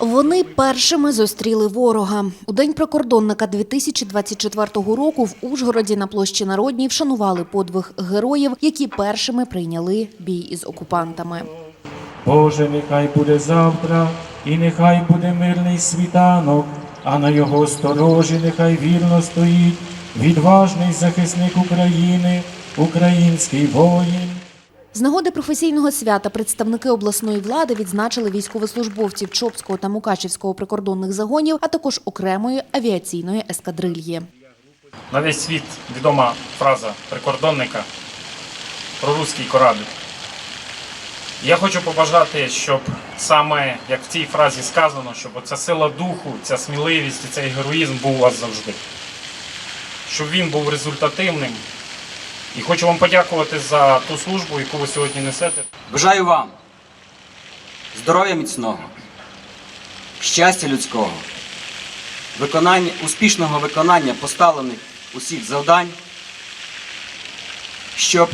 Вони першими зустріли ворога. У день прикордонника 2024 року в Ужгороді на площі Народній вшанували подвиг героїв, які першими прийняли бій із окупантами. Боже, нехай буде завтра, і нехай буде мирний світанок, а на його сторожі нехай вірно стоїть відважний захисник України, український воїн. З нагоди професійного свята представники обласної влади відзначили військовослужбовців Чопського та Мукачівського прикордонних загонів, а також окремої авіаційної ескадрильї. На весь світ відома фраза прикордонника про руський корабль. Я хочу побажати, щоб саме як в цій фразі сказано, щоб ця сила духу, ця сміливість і цей героїзм був у вас завжди. Щоб він був результативним. І хочу вам подякувати за ту службу, яку ви сьогодні несете. Бажаю вам здоров'я міцного, щастя людського, виконання, успішного виконання поставлених усіх завдань, щоб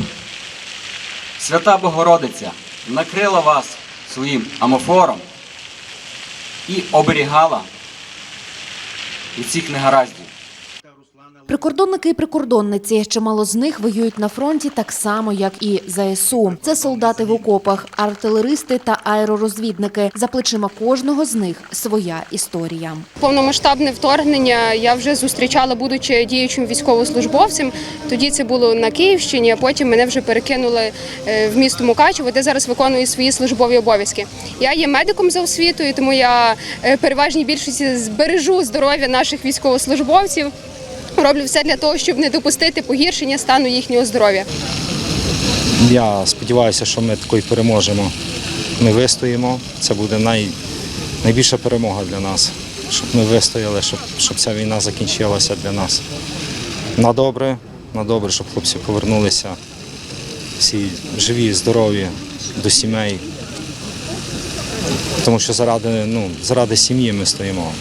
Свята Богородиця накрила вас своїм амофором і оберігала від всіх негараздів. Прикордонники і прикордонниці, чимало з них воюють на фронті так само, як і ЗСУ. Це солдати в окопах, артилеристи та аеророзвідники. За плечима кожного з них своя історія. Повномасштабне вторгнення я вже зустрічала, будучи діючим військовослужбовцем. Тоді це було на Київщині, а потім мене вже перекинули е, в місто Мукачево, де зараз виконую свої службові обов'язки. Я є медиком за освітою, тому я е, переважній більшості збережу здоров'я наших військовослужбовців. Роблю все для того, щоб не допустити погіршення стану їхнього здоров'я. Я сподіваюся, що ми такою переможемо. Ми вистоїмо. Це буде най, найбільша перемога для нас, щоб ми вистояли, щоб, щоб ця війна закінчилася для нас. На добре, на добре, щоб хлопці повернулися всі живі, здорові до сімей. Тому що заради, ну, заради сім'ї ми стоїмо.